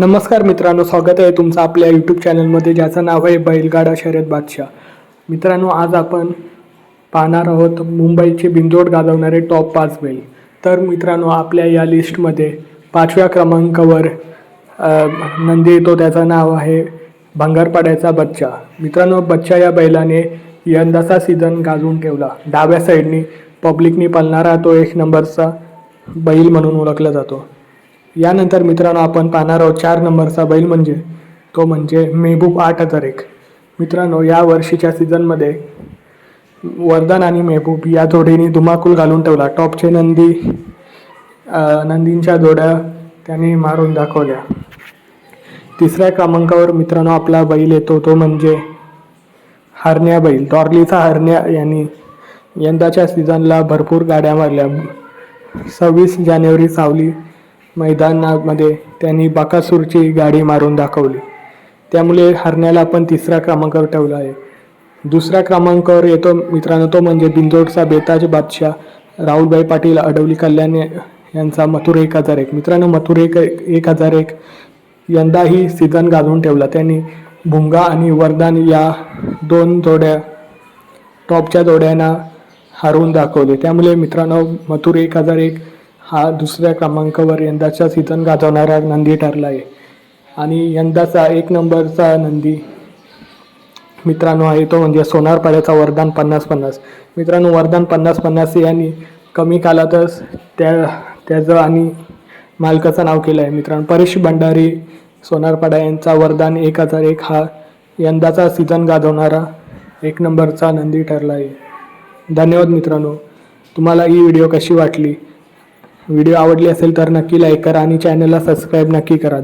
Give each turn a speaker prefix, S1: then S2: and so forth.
S1: नमस्कार मित्रांनो स्वागत आहे तुमचं आपल्या यूट्यूब चॅनलमध्ये ज्याचं नाव आहे बैलगाडा शर्यत बादशाह. मित्रांनो आज आपण पाहणार आहोत मुंबईचे बिंदोड गाजवणारे टॉप पाच बैल. तर मित्रांनो आपल्या या लिस्टमध्ये पाचव्या क्रमांकावर नंदी येतो त्याचं नाव आहे भंगारपाड्याचा बच्चा. मित्रांनो बच्चा या बैलाने यंदाचा सीझन गाजवून ठेवला. डाव्या साईडनी पब्लिकनी पळणारा तो एक नंबरचा बैल म्हणून ओळखला जातो. यानंतर मित्रांनो आपण पाहणार आहोत चार नंबरचा बैल म्हणजे तो म्हणजे मेहबूब आठ हजार एक मित्रांनो या वर्षीच्या सीझनमध्ये वरदान आणि मेहबूब या जोडीने धुमाकूल घालून ठेवला. टॉपचे नंदी नंदींच्या जोड्या त्यांनी मारून दाखवल्या. तिसऱ्या क्रमांकावर मित्रांनो आपला बैल येतो तो म्हणजे हरण्या बैल. डॉर्लीचा हरण्या यांनी यंदाच्या सीझनला भरपूर गाड्या मारल्या. सव्वीस जानेवारी सावली मैदानामध्ये त्यांनी बाकासूरची गाडी मारून दाखवली. त्यामुळे हरण्याला पण तिसऱ्या क्रमांकावर ठेवला आहे. दुसऱ्या क्रमांकावर येतो मित्रांनो तो म्हणजे बिंदोडचा बेताज बादशाह राहुलभाई पाटील अडवली कल्याण यांचा मथुर एक हजार एक. मित्रांनो मथुर एक एक हजार एक यंदाही सीझन गाजवून ठेवला. त्यांनी भुंगा आणि वरदान या दोन जोड्या टॉपच्या जोड्यांना हरवून दाखवले. त्यामुळे मित्रांनो मथुर एक हजार एक हा दुसऱ्या क्रमांकावर यंदाचा सीझन गाजवणारा नंदी ठरला आहे आणि यंदाचा एक नंबरचा नंदी मित्रांनो आहे तो म्हणजे सोनारपाड्याचा वरदान पन्नास पन्नास. मित्रांनो वरदान पन्नास पन्नास यांनी कमी कालातच त्या त्याचं आणि मालकाचं नाव केलं आहे मित्रांनो परेश भंडारी सोनारपाडा यांचा वरदान एक हजार एक हा यंदाचा सीझन गाजवणारा एक नंबरचा नंदी ठरला आहे धन्यवाद मित्रांनो. तुम्हाला ही व्हिडिओ कशी वाटली? व्हिडिओ आवडली असेल तर नक्की लाईक करा आणि चॅनलला सबस्क्राईब नक्की करा.